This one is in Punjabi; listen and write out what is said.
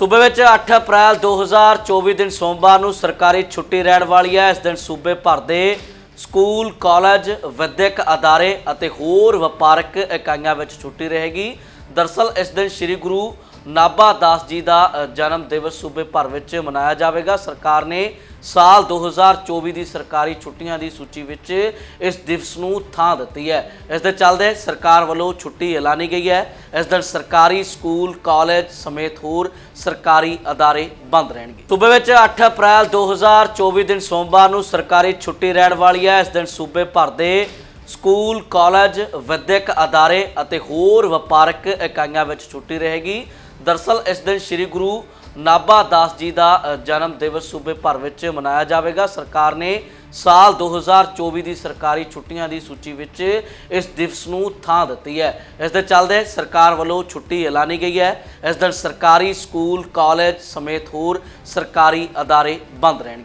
ਸੂਬੇ ਵਿੱਚ 8 ਅਪ੍ਰੈਲ 2024 ਦਿਨ ਸੋਮਵਾਰ ਨੂੰ ਸਰਕਾਰੀ ਛੁੱਟੀ ਰਹਿਣ ਵਾਲੀ ਹੈ। ਇਸ ਦਿਨ ਸੂਬੇ ਭਰ ਦੇ ਸਕੂਲ, ਕਾਲਜ, ਵਿਦਿਅਕ ਅਦਾਰੇ ਅਤੇ ਹੋਰ ਵਪਾਰਕ ਇਕਾਈਆਂ ਵਿੱਚ ਛੁੱਟੀ ਰਹੇਗੀ। ਦਰਸਲ, ਇਸ ਦਿਨ ਸ੍ਰੀ ਗੁਰੂ ਨਾਭਾ ਦਾਸ ਜੀ ਦਾ ਜਨਮ ਦਿਵਸ ਸੂਬੇ ਭਰ ਵਿੱਚ ਮਨਾਇਆ ਜਾਵੇਗਾ। ਸਰਕਾਰ ਨੇ ਸਾਲ 2024 ਦੀ ਸਰਕਾਰੀ ਛੁੱਟੀਆਂ ਦੀ ਸੂਚੀ ਵਿੱਚ ਇਸ ਦਿਵਸ ਨੂੰ ਥਾਂ ਦਿੱਤੀ ਹੈ। ਇਸ ਦੇ ਚੱਲਦੇ ਸਰਕਾਰ ਵੱਲੋਂ ਛੁੱਟੀ ਐਲਾਨੀ ਗਈ ਹੈ। ਇਸ ਦਿਨ ਸਰਕਾਰੀ ਸਕੂਲ, ਕਾਲਜ ਸਮੇਤ ਹੋਰ ਸਰਕਾਰੀ ਅਦਾਰੇ ਬੰਦ ਰਹਿਣਗੇ। ਸੂਬੇ ਵਿੱਚ 8 ਅਪ੍ਰੈਲ 2024 ਦਿਨ ਸੋਮਵਾਰ ਨੂੰ ਸਰਕਾਰੀ ਛੁੱਟੀ ਰਹਿਣ ਵਾਲੀ ਹੈ। ਇਸ ਦਿਨ ਸੂਬੇ ਭਰ ਦੇ ਸਕੂਲ, ਕਾਲਜ, ਵਿਦਿਅਕ ਅਦਾਰੇ ਅਤੇ ਹੋਰ ਵਪਾਰਕ ਇਕਾਈਆਂ ਵਿੱਚ ਛੁੱਟੀ ਰਹੇਗੀ। ਦਰਸਲ ਇਸ ਦਿਨ ਸ੍ਰੀ ਗੁਰੂ ਨਾਭਾ ਦਾਸ ਜੀ ਦਾ ਜਨਮ ਦਿਵਸ ਸੂਬੇ ਭਰ ਵਿੱਚ ਮਨਾਇਆ ਜਾਵੇਗਾ। ਸਰਕਾਰ ਨੇ ਸਾਲ 2024 ਦੀ ਸਰਕਾਰੀ ਛੁੱਟੀਆਂ ਦੀ ਸੂਚੀ ਵਿੱਚ ਇਸ ਦਿਵਸ ਨੂੰ ਥਾਂ ਦਿੱਤੀ ਹੈ। ਇਸ ਦੇ ਚੱਲਦੇ ਸਰਕਾਰ ਵੱਲੋਂ ਛੁੱਟੀ ਐਲਾਨੀ ਗਈ ਹੈ। ਇਸ ਦਿਨ ਸਰਕਾਰੀ ਸਕੂਲ, ਕਾਲਜ ਸਮੇਤ ਹੋਰ ਸਰਕਾਰੀ ਅਦਾਰੇ ਬੰਦ ਰਹਿਣਗੇ।